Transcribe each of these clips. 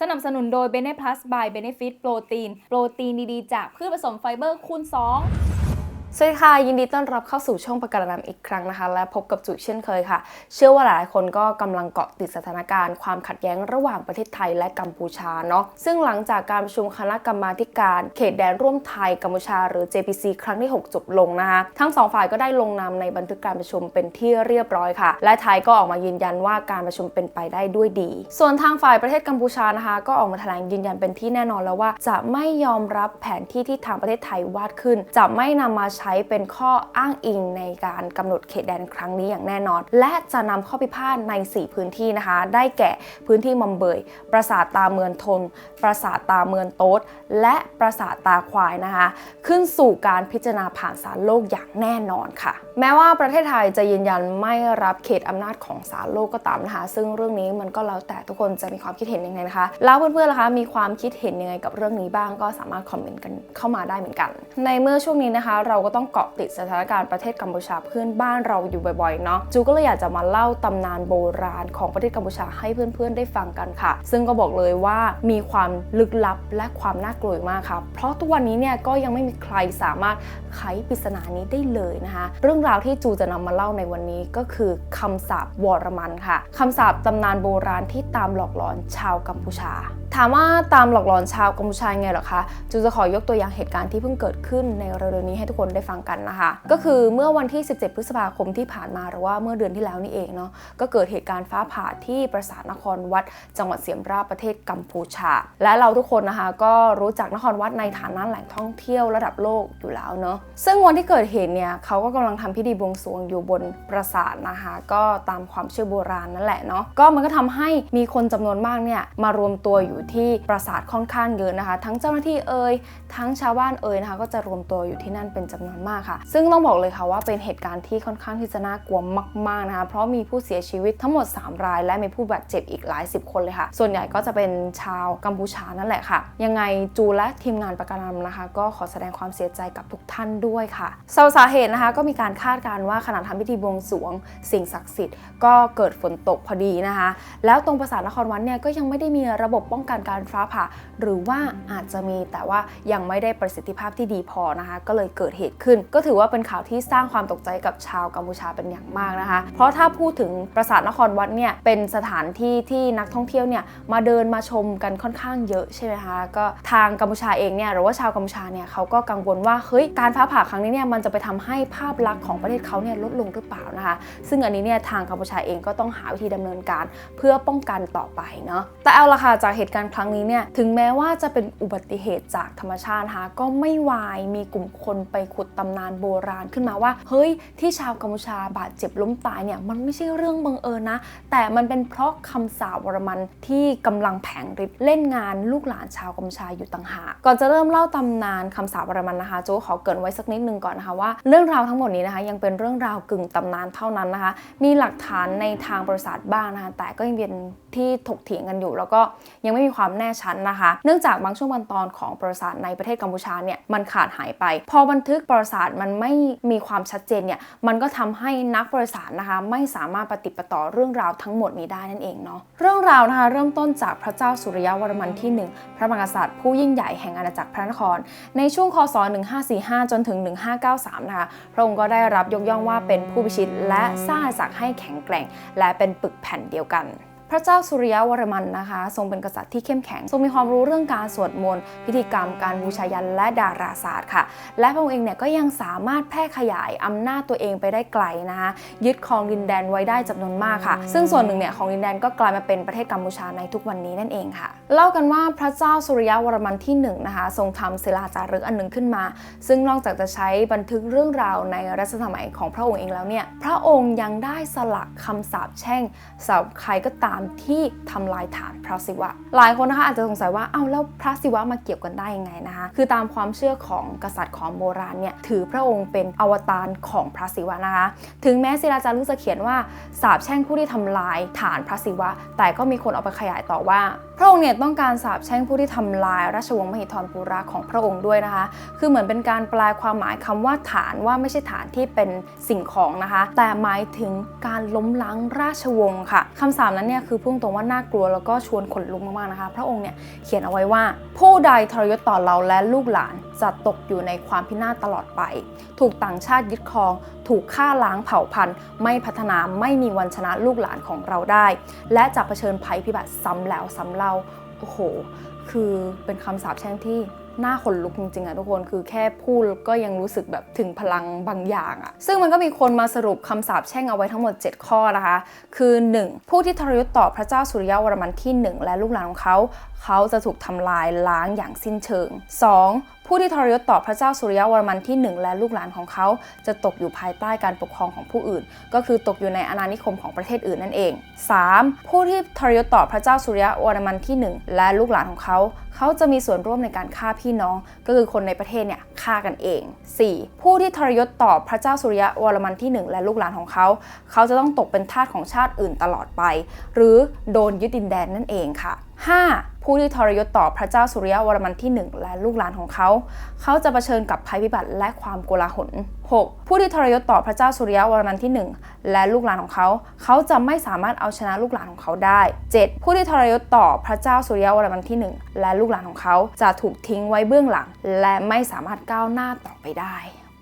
สนับสนุนโดย b e n e Plus by Benefit โปรตีน โปรตีนดีๆ จากพืชผสมไฟเบอร์คูณ2 สวัสดีค่ะ ยินดีต้อนรับเข้าสู่ช่องประกาศนำอีกครั้งนะคะ และพบกับจุ๋ยเช่นเคยค่ะ เชื่อว่าหลายคนก็กำลังเกาะติดสถานการณ์ความขัดแย้งระหว่างประเทศไทยและกัมพูชาเนาะซึ่งหลังจากการประชุมคณะกรรมาการเขตแดนร่วมไทยกัมพูชา หรือ JPC ครั้งที่ 6 จบลงนะคะ ทั้งสองฝ่ายก็ได้ลงนามในบันทึกการประชุมเป็นที่เรียบร้อยค่ะ และไทยก็ออกมายืนยันว่าการประชุมเป็นไปได้ด้วยดี ส่วนทางฝ่ายประเทศกัมพูชานะคะ ก็ออกมาแถลงยืนยันเป็นที่แน่นอนแล้วว่า จะไม่ยอมรับแผนที่ที่ทางประเทศไทยวาดขึ้น จะไม่นำมาใช้้เป็นข้ออ้างอิงในการกำหนดเขตแดนครั้งนี้อย่างแน่นอน และจะนำข้อพิพาทใน 4 พื้นที่นะคะ ได้แก่พื้นที่มอมเบย ปราสาทตาเมืองทน ปราสาทตาเมืองโต๊ด และปราสาทตาควายนะคะ ขึ้นสู่การพิจารณาผ่านศาลโลกอย่างแน่นอนค่ะ แม้ว่าประเทศไทยจะยืนยันไม่รับเขตอำนาจของศาลโลกก็ตามนะคะ ซึ่งเรื่องนี้มันก็แล้วแต่ทุกคนจะมีความคิดเห็นยังไงนะคะ แล้วเพื่อนๆล่ะคะมีความคิดเห็นยังไงกับเรื่องนี้บ้างก็สามารถคอมเมนต์กันเข้ามาได้เหมือนกัน ในเมื่อช่วงนี้นะคะ เราก็ต้องเกาะติดสถานการณ์ประเทศกัมพูชาเพื่อนบ้านเราอยู่บ่อยๆเนาะจูก็เลยอยากจะมาเล่าตำนานโบราณของประเทศกัมพูชาให้เพื่อนๆได้ฟังกันค่ะ ซึ่งก็บอกเลยว่ามีความลึกลับและความน่ากลัวมากค่ะ เพราะทุกวันนี้เนี่ยก็ยังไม่มีใครสามารถไขปริศนานี้ได้เลยนะคะ เรื่องราวที่จูจะนำมาเล่าในวันนี้ก็คือคำสาปวรมันค่ะคำสาปตำนานโบราณที่ตามหลอกหลอนชาวกัมพูชา ถามว่าตามหลอกหลอนชาวกัมพูชาไงเหรอคะ จูจะขอยกตัวอย่างเหตุการณ์ที่เพิ่งเกิดขึ้นในเร็วๆนี้ให้ทุกคนได้ฟังกันนะคะ ก็คือเมื่อวันที่ 17 พฤษภาคมที่ผ่านมาหรือว่าเมื่อเดือนที่แล้วนี่เองเนาะ ก็เกิดเหตุการณ์ฟ้าผ่าที่ปราสาทนครวัด จังหวัดเสียมราบประเทศกัมพูชา และเราทุกคนนะคะก็รู้จักนครวัดในฐานะแหล่งท่องเที่ยวระดับโลกอยู่แล้วเนาะ ซึ่งวันที่เกิดเหตุเนี่ยเขาก็กำลังทำพิธีบวงสรวงอยู่บนปราสาทนะคะ ก็ตามความเชื่อโบราณนั่นแหละเนาะ ก็มันก็ทำให้มีคนจำนวนมากเนี่ยมารวมตัวอยูู่่ที่ปราสาทค่อนข้างเยอะนะคะ ทั้งเจ้าหน้าที่เอ่ยทั้งชาวบ้านเอ่ยนะคะก็จะรวมตัวอยู่ที่นั่นเป็นจำนวนมากค่ะ ซึ่งต้องบอกเลยค่ะว่าเป็นเหตุการณ์ที่ค่อนข้างที่จะน่ากลัวมากๆนะคะเพราะมีผู้เสียชีวิตทั้งหมด 3 ราย และมีผู้บาดเจ็บอีกหลายสิบคนเลยค่ะ ส่วนใหญ่ก็จะเป็นชาวกัมพูชานั่นแหละค่ะ ยังไงจูและทีมงานประกันนะคะ ก็ขอแสดงความเสียใจกับทุกท่านด้วยค่ะสาสาเหตุนะคะก็มีการคาดการณ์ว่าขณะทำพิธีบวงสรวง สิ่งศักดิ์สิทธิ์ก็เกิดฝนตกพอดีนะคะ แล้วตรงปราสาทนครวัดเนี่ยก็ยังไม่ได้มีระบบป้องกันการฟ้าผ่า หรือว่าอาจจะมีแต่ว่ายังไม่ได้ประสิทธิภาพที่ดีพอนะคะ ก็เลยเกิดเหตุขึ้น ก็ถือว่าเป็นข่าวที่สร้างความตกใจกับชาวกัมพูชาเป็นอย่างมากนะคะ เพราะถ้าพูดถึงปราสาทนครวัดเนี่ยเป็นสถานที่ที่นักท่องเที่ยวเนี่ยมาเดินมาชมกันค่อนข้างเยอะใช่ไหมคะก็ทางกัมพูชาเองเนี่ยหรือว่าชาวกัมพูชาเนี่ยเขาก็กังวลว่าเฮ้ยการฟ้าผ่าครั้งนี้เนี่ยมันจะไปทำให้ภาพลักษณ์ของประเทศเขาเนี่ยลดลงหรือเปล่านะคะ ซึ่งอันนี้เนี่ยทางกัมพูชาเองก็ต้องหาวิธีดำเนินการ เพื่อป้องกันต่อไปเนาะแต่เอาละค่ะจากเหตุการณ์ครั้งนี้เนี่ยถึงแม้ว่าจะเป็นอุบัติเหตุจากธรรมชาตินะคะก็ไม่วายมีกลุ่มคนไปขุดตำนานโบราณขึ้นมาว่า เฮ้ย ที่ชาวกัมพูชาบาดเจ็บล้มตายเนี่ยมันไม่ใช่เรื่องบังเอิญนะ แต่มันเป็นเพราะคำสาปวรมันที่กำลังแผงฤทธิ์เล่นงานลูกหลานชาวกัมพูชาอยู่ต่างหากก่อนจะเริ่มเล่าตำนานคำสาปวรมันนะคะโจขอเกินไว้สักนิดนึงก่อนนะคะว่าเรื่องราวทั้งหมดนี้นะคะ ยังเป็นเรื่องราวกึ่งตำนานเท่านั้นนะคะ มีหลักฐานในทางประวัติศาสตร์บ้างนะคะแต่ก็ยังเป็น ที่ถกเถียงกันอยู่ แล้วก็ยังไม่มีความแน่ชัดนนะคะ เนื่องจากบางช่วงบางตอนของประวัติศาสตร์ในประเทศกัมพูชาเนี่ยมันขาดหายไป พอบันทึกประวัติศาสตร์มันไม่มีความชัดเจนเนี่ยมันก็ทำให้นักประวัติศาสตร์นะคะ ไม่สามารถปฏิปต่อเรื่องราวทั้งหมดนี้ได้นั่นเองเนาะเรื่องราวนะคะเริ่มต้นจากพระเจ้าสุริยวรมันที่ 1 พระมหากษัตริย์ผู้ยิ่งใหญ่แห่งอาณาจักรพระนคร ในช่วงคศ 1545 จนถึง 1593 นะคะพระองค์ก็ได้รับยกย่องว่าเป็นผู้พิชิตและสร้างอาณาจักรให้แข็งแกร่ง และเป็นปึกแผ่นเดียวกัน พระเจ้าสุริยวรมันนะคะ ทรงเป็นกษัตริย์ที่เข้มแข็ง ทรงมีความรู้เรื่องการสวดมนต์พิธีกรรมการบูชายันและดาราศาสตร์ค่ะ และพระองค์เองเนี่ยก็ยังสามารถแพร่ขยายอำนาจตัวเองไปได้ไกลนะคะยึดครองดินแดนไว้ได้จำนวนมากค่ะ ซึ่งส่วนหนึ่งเนี่ยของดินแดนก็กลายมาเป็นประเทศกัมพูชาในทุกวันนี้นั่นเองค่ะ เล่ากันว่าพระเจ้าสุริยวรมันที่1นงนะคะทรงทำศิลาจารึกอันหนึ่งขึ้นมา ซึ่งนอกจากจะใช้บันทึกเรื่องราวในรัชสมัยของพระองค์เองแล้วเนี่ยพระองค์ยังได้สลักคำสาปแช่งสำหรับใครก็ตามที่ทำลายฐานพระศิวะ หลายคนนะคะอาจจะสงสัยว่าเอ้าแล้วพระศิวะมาเกี่ยวกันได้ยังไงนะคะคือตามความเชื่อของกษัตริย์ของโบราณเนี่ยถือพระองค์เป็นอวตารของพระศิวะนะคะ ถึงแม้ศิลาจารึกจะเขียนว่าสาบแช่งผู้ที่ทำลายฐานพระศิวะ แต่ก็มีคนเอาไปขยายต่อว่า พระองค์เนี่ยต้องการสาปแช่งผู้ที่ทำลายราชวงศ์มหิธรปุระของพระองค์ด้วยนะคะ คือเหมือนเป็นการแปลความหมายคำว่าฐานว่าไม่ใช่ฐานที่เป็นสิ่งของนะคะ แต่หมายถึงการล้มล้างราชวงศ์ค่ะคำสาปนั้นเนี่ยคือพุ่งตรงว่าน่ากลัวแล้วก็ชวนขนลุกมากๆนะคะ พระองค์เนี่ยเขียนเอาไว้ว่า ผู้ใดทรยศต่อเราและลูกหลานจะตกอยู่ในความพินาศตลอดไป ถูกต่างชาติยึดครอง ถูกฆ่าล้างเผ่าพันธุ์ ไม่พัฒนาไม่มีวันชนะลูกหลานของเราได้ และจะเผชิญภัยพิบัติซ้ำแล้วซ้ำเล่าโอ้โห คือเป็นคำสาปแช่งที่น่าขนลุกจริงๆอะทุกคนคือแค่พูดก็ยังรู้สึกแบบถึงพลังบางอย่างอะซึ่งมันก็มีคนมาสรุปคำสาปแช่งเอาไว้ทั้งหมด 7 ข้อนะคะ คือ 1. ผู้ที่ทรยศต่อพระเจ้าสุริยวรมันที่ 1 และลูกหลานของเขา เขาจะถูกทำลายล้างอย่างสิ้นเชิง 2. ผู้ที่ทรยศต่อพระเจ้าสุริยวรมันที่ 1 และลูกหลานของเขา จะตกอยู่ภายใต้การปกครองของผู้อื่น ก็คือตกอยู่ในอาณานิคมของประเทศอื่นนั่นเอง 3. ผู้ที่ทรยศต่อพระเจ้าสุริยวรมันที่ 1 และลูกหลานของเขา เขาจะมีส่วนร่วมในการฆ่าพี่น้อง ก็คือคนในประเทศเนี่ยฆ่ากันเอง 4. ผู้ที่ทรยศต่อพระเจ้าสุริยวรมันที่ 1 และลูกหลานของเขา เขาจะต้องตกเป็นทาสของชาติอื่นตลอดไป หรือโดนยึดดินแดนนั่นเองค่ะ 5. ผู้ที่ทรยศต่อพระเจ้าสุริยวรมันที่ 1 และลูกหลานของเขา เขาจะะเผชิญกับภัยพิบัติและความโกลาหล 6. ผู้ที่ทรยศต่อพระเจ้าสุริยวรมันที่ 1 และลูกหลานของเขา เขาจะไม่สามารถเอาชนะลูกหลานของเขาได้ 7. ผู้ที่ทรยศต่อพระเจ้าสุริยวรมันที่ 1 และลูกหลานของเขาจะถูกทิ้งไว้เบื้องหลัง และไม่สามารถก้าวหน้าต่อไปได้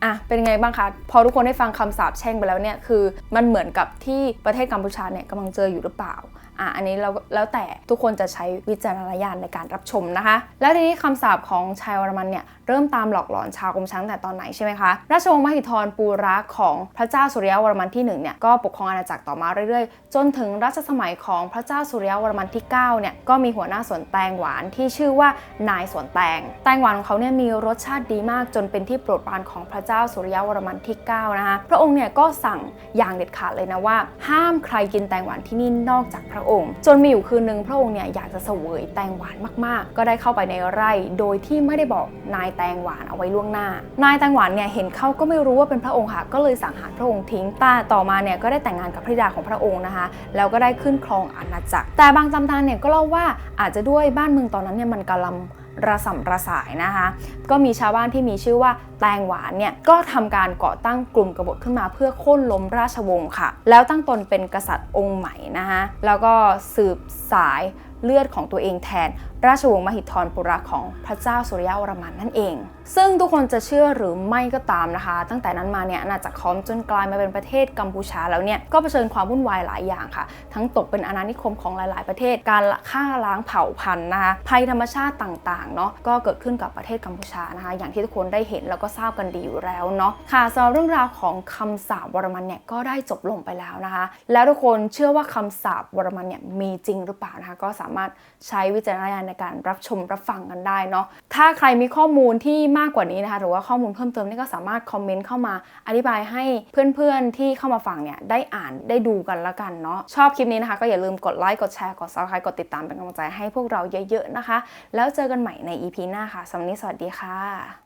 อะเป็นไงบ้างคะพอทุกคนได้ฟังคำสาปแช่งไปแล้วเนี่ยคือมันเหมือนกับที่ประเทศกัมพูชาเนี่ยกำลังเจออยู่หรือเปล่าอะอันนี้เราแล้วแต่ทุกคนจะใช้วิจารณญาณในการรับชมนะคะ แล้วทีนี้คำสาปของชายวรมันเนี่ยเริ่มตามหลอกหลอนชาวกรมช้างแต่ตอนไหนใช่ไหมคะ ราชวงศ์มหิธรปูระของพระเจ้าสุริยวรมันที่1เนี่ยก็ปกครองอาณาจักรต่อมาเรื่อยๆ จนถึงรัชสมัยของพระเจ้าสุริยวรมันที่9เนี่ยก็มีหัวหน้าสวนแตงหวานที่ชื่อว่านายสวนแตง แตงหวานของเขาเนี่ยมีรสชาติดีมากจนเป็นที่โปรดปรานของพระเจ้าสุริยวรมันที่ 9 นะคะ พระองค์เนี่ยก็สั่งอย่างเด็ดขาดเลยนะว่า ห้ามใครกินแตงหวานที่นี่นอกจากพระองค์ จนมีอยู่คืนนึงพระองค์เนี่ยอยากจะเสวยแตงหวานมากๆ ก็ได้เข้าไปในไร่ โดยที่ไม่ได้บอกนายแตงหวานเอาไว้ล่วงหน้า นายแตงหวานเนี่ยเห็นเข้าก็ไม่รู้ว่าเป็นพระองค์ค่ะ ก็เลยสั่งหารพระองค์ทิ้งแต่ต่อมาเนี่ยก็ได้แต่งงานกับภริยาของพระองค์นะคะ แล้วก็ได้ขึ้นครองอาณาจักร แต่บางตำนานเนี่ยก็เล่าว่าอาจจะด้วยบ้านเมืองตอนนั้นเนี่ยมันกำลัง ระส่ำระสายนะคะ ก็มีชาวบ้านที่มีชื่อว่าแตงหวานเนี่ยก็ทำการก่อตั้งกลุ่มกบฏขึ้นมาเพื่อโค่นล้มราชวงศ์ค่ะ แล้วตั้งตนเป็นกษัตริย์องค์ใหม่นะคะแล้วก็สืบสาย เลือดของตัวเองแทน ราชวงศ์มหิธรปุระของพระเจ้าสุริยวรมันนั่นเอง ซึ่งทุกคนจะเชื่อหรือไม่ก็ตามนะคะ ตั้งแต่นั้นมาเนี่ยอาณาจักรคอมจนกลายมาเป็นประเทศกัมพูชาแล้วเนี่ยก็เผชิญความวุ่นวายหลายอย่างค่ะ ทั้งตกเป็นอาณานิคมของหลาย ๆ ประเทศการฆ่าล้างเผ่าพันธุ์นะคะภัยธรรมชาติต่าง ๆ เนาะก็เกิดขึ้นกับประเทศกัมพูชานะคะ อย่างที่ทุกคนได้เห็นแล้วก็ทราบกันดีอยู่แล้วเนาะค่ะสำหรับเรื่องราวของคำสาปวรมันเนี่ยก็ได้จบลงไปแล้วนะคะ แล้วทุกคนเชื่อว่าคำสาปวรมันเนี่ยมีจริงหรือเปล่านะคะก็สามารถใช้วิจารณญาณในการรับชมรับฟังกันได้เนาะถ้าใครมีข้อมูลที่มากกว่านี้นะคะ หรือว่าข้อมูลเพิ่มเติมนี่ก็สามารถคอมเมนต์เข้ามาอธิบายให้เพื่อนๆที่เข้ามาฟังเนี่ยได้อ่านได้ดูกันละกันเนาะชอบคลิปนี้นะคะ ก็อย่าลืมกดไลค์กดแชร์กดซับสไครต์กดติดตามเป็นกำลังใจให้พวกเราเยอะๆนะคะ แล้วเจอกันใหม่ใน EP หน้าค่ะสำหรับนี้สวัสดีค่ะ